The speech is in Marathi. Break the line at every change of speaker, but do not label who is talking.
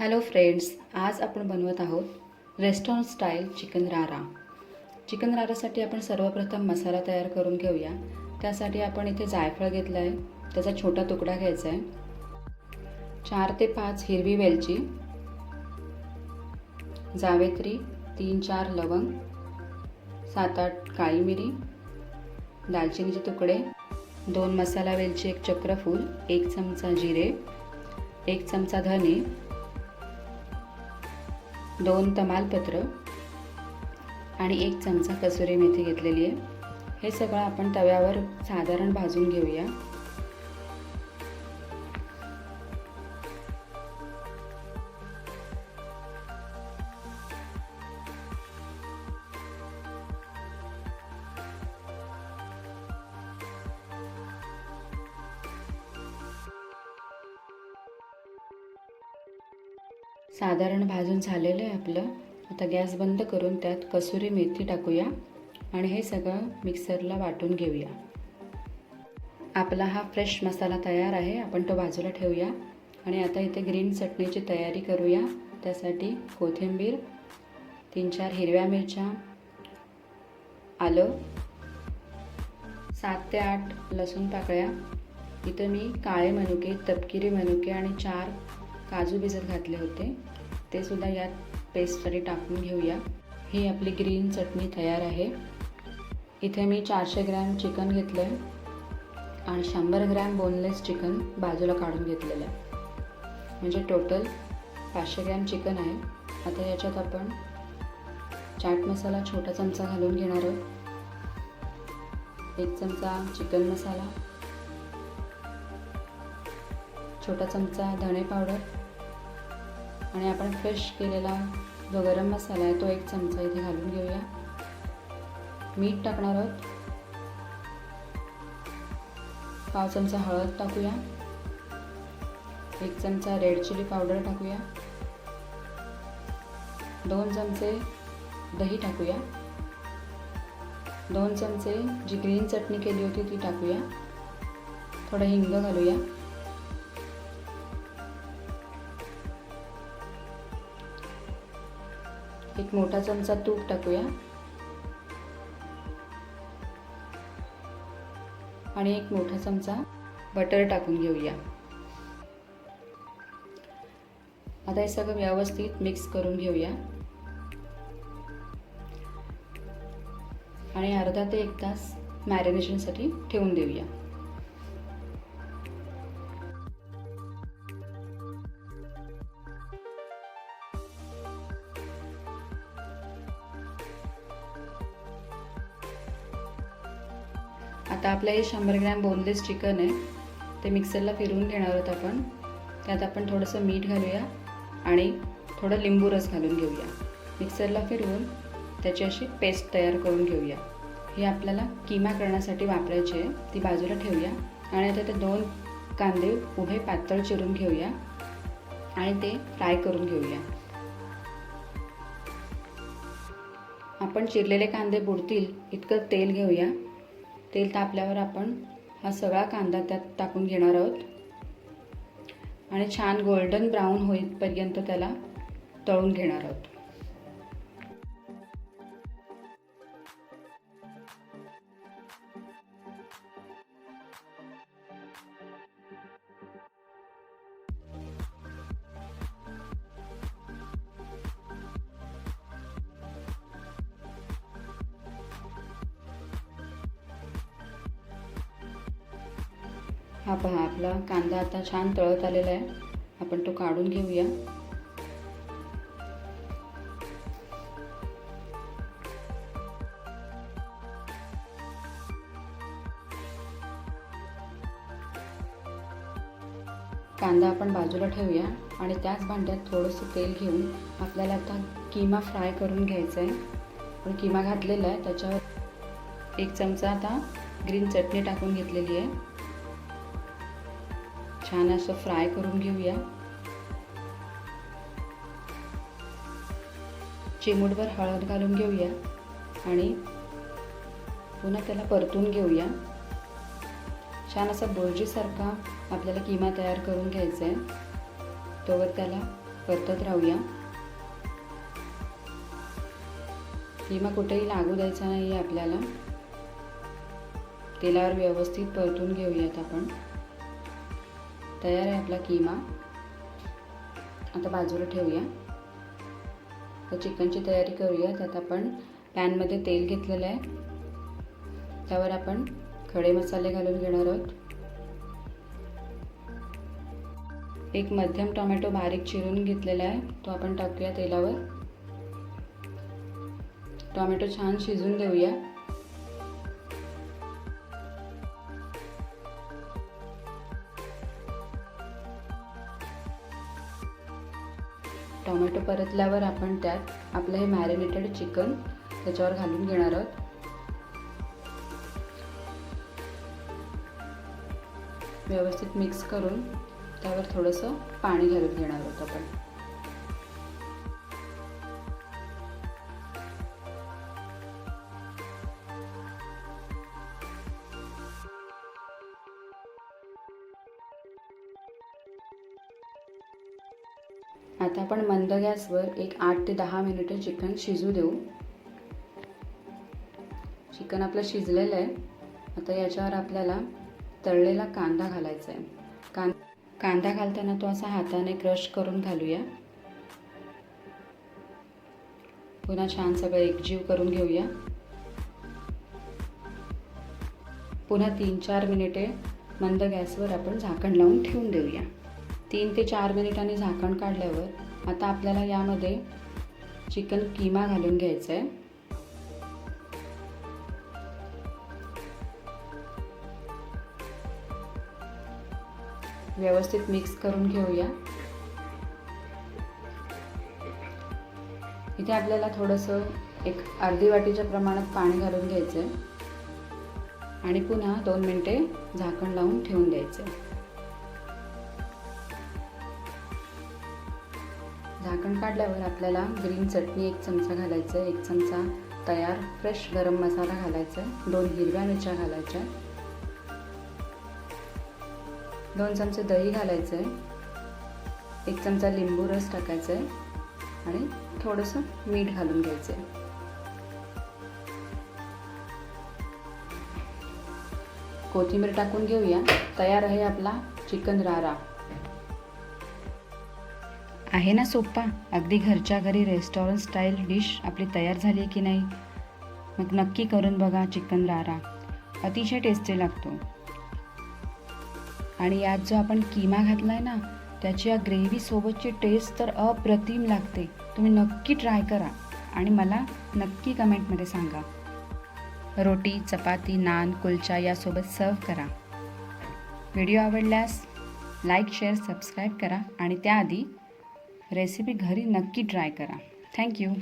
हॅलो फ्रेंड्स आज आपण बनवत आहोत restaurant style chicken rara chicken रारासाठी आपण सर्वप्रथम मसाला तयार करून घेऊया. त्यासाठी आपण इथे जायफळ घेतलं आहे त्याचा छोटा तुकडा घ्यायचा आहे चार ते पाच हिरवी वेलची जावेत्री तीन चार लवंग सात आठ काळी मिरी दालचिनीचे तुकडे दोन मसाला वेलची एक चक्रफूल एक चमचा जिरे एक चमचा धने दोन तमालपत्र आणि एक चमचा कसुरी मेथी घेतलेली आहे. हे सगळं आपण तव्यावर साधारण भाजून घेऊया. साधारण भाजून झालेलं आहे आपलं. आता गॅस बंद करून त्यात कसुरी मेथी टाकूया आणि हे सगळं मिक्सरला वाटून घेऊया. आपला हा फ्रेश मसाला तयार आहे आपण तो बाजूला ठेवूया. आणि आता इथे ग्रीन चटणीची तयारी करूया. त्यासाठी कोथिंबीर तीन चार हिरव्या मिरच्या आलं सात ते आठ लसूण पाकळ्या. इथं मी काळे मनुके तपकिरी मनुके आणि चार काजू भिजत घातले होते. ते सुद्धा यात पेस्टसाठी टाकून घेऊया. ही आपली ग्रीन चटणी तयार आहे. इथे मी चारशे ग्रॅम चिकन घेतलं आहे आणि शंभर ग्रॅम बोनलेस चिकन बाजूला काढून घेतलेलं आहे. म्हणजे टोटल पाचशे ग्रॅम चिकन आहे. आता याच्यात आपण चाट मसाला छोटा चमचा घालून घेणार आहोत. एक चमचा चिकन मसाला छोटा चमचा धणे पावडर आणि आपण फ्रेश केलेला जो गरम मसाला आहे तो एक चमचा इथे घालून घेऊया. मीठ टाकणार आहोत. पाव चमचा हळद टाकूया. एक चमचा रेड चिली पावडर टाकूया. दोन चमचे दही टाकूया. दोन चमचे जी ग्रीन चटणी केली होती ती टाकूया. थोडं हिंग घालूया. एक मोठा चमचा तूप टाकूया. आणि एक मोठा चमचा बटर टाकून घेऊया. आता हे सगळं व्यवस्थित मिक्स करून घेऊया. आणि अर्धा ते एक तास मॅरिनेशनसाठी ठेवून देऊया. आता आपलं हे शंभर ग्रॅम बोनलेस चिकन आहे ते मिक्सरला फिरवून घेणार आहोत आपण. त्यात आपण थोडंसं मीठ घालूया आणि थोडं लिंबू रस घालून घेऊया. मिक्सरला फिरवून त्याची अशी पेस्ट तयार करून घेऊया. ही आपल्याला किमा करण्यासाठी वापरायची आहे ती बाजूला ठेवूया. आणि आता ते दोन कांदे उभे पातळ चिरून घेऊया आणि ते फ्राय करून घेऊया. आपण चिरलेले कांदे बुडतील इतकं तेल घेऊया. तेल तापल्यावर आपण हा सगळा कांदा त्यात टाकून घेणार आहोत. आणि छान गोल्डन ब्राऊन होईपर्यंत त्याला तळून घेणार आहोत. हा पहा आपला कांदा आता छान तळत आलेला आहे. आपण तो काढून घेऊया. कांदा आपण बाजूला ठेवूया आणि त्याच भांड्यात थोडंसं तेल घेऊन आपल्याला आता किमा फ्राय करून घ्यायचा आहे. आपण किमा घातलेला आहे त्याच्यावर एक चमचा आता ग्रीन चटणी टाकून घेतलेली आहे. छान असं फ्राय करून घेऊया. चिमूटभर हळद घालून घेऊया आणि पुन्हा त्याला परतून घेऊया. छान असा बोर्जीसारखा आपल्याला किमा तयार करून घ्यायचा आहे तोवर त्याला परतत राहूया. किमा कुठेही लागू द्यायचा नाही आहे आपल्याला. तेलावर व्यवस्थित परतून घेऊयात आपण. तयार आहे आपला किमा. आता बाजूला ठेवूया. तर चिकनची तयारी करूया. त्यात आपण पॅनमध्ये तेल घेतलेलं आहे. त्यावर आपण खडे मसाले घालून घेणार आहोत. एक मध्यम टोमॅटो बारीक चिरून घेतलेला आहे. तो आपण टाकूया तेलावर. टोमॅटो छान शिजून देऊया टोमॅटो परतल्यावर आपण त्यात आपलं हे मॅरिनेटेड चिकन त्याच्यावर घालून घेणार आहोत. व्यवस्थित मिक्स करून त्यावर थोडंसं पाणी घालून घेणार आहोत आपण. आता आपण मंद गॅसवर एक आठ ते दहा मिनिटं चिकन शिजू देऊ. चिकन आपलं शिजलेलं आहे. आता याच्यावर आपल्याला तळलेला कांदा घालायचा आहे. कां कांदा घालताना तो असा हाताने क्रश करून घालूया. पुन्हा छान सगळं एकजीव करून घेऊया. पुन्हा तीन चार मिनिटे मंद गॅसवर आपण झाकण लावून ठेवून देऊया. तीन ते चार मिनिटांनी झाकण काढल्यावर आता आपल्याला यामध्ये चिकन किमा घालून घ्यायचं आहे व्यवस्थित मिक्स करून घेऊया. इथे आपल्याला थोडंसं एक अर्धी वाटीच्या प्रमाणात पाणी घालून घ्यायचं आहे आणि पुन्हा दोन मिनटे झाकण लावून ठेवून द्यायचं आहे झाकण काढल्यावर आपल्याला ग्रीन चटणी एक चमचा घालायचं आहे एक चमचा तयार फ्रेश गरम मसाला घालायचा दोन हिरव्या मिरच्या घालायच्या दोन चमचे दही घालायचं आहे एक चमचा लिंबू रस टाकायचा आहे आणि थोडंसं मीठ घालून घ्यायचं आहे कोथिंबीर टाकून घेऊया. तयार आहे आपला चिकन रारा. आहे ना सोप्पा? अगदी घरच्या घरी रेस्टॉरंट स्टाईल डिश आपली तयार झाली की नाही? मग नक्की करून बघा चिकन रारा. अतिशय टेस्टी लागतो. आणि यात जो आपण किमा घातला आहे ना त्याची या ग्रेव्हीसोबतची टेस्ट तर अप्रतिम लागते. तुम्ही नक्की ट्राय करा. आणि मला नक्की कमेंटमध्ये सांगा. रोटी चपाती नान कुलचा यासोबत सर्व करा. व्हिडिओ आवडल्यास लाईक शेअर सबस्क्राईब करा. आणि त्याआधी रेसिपी घरी नक्की ट्राय करा. थँक्यू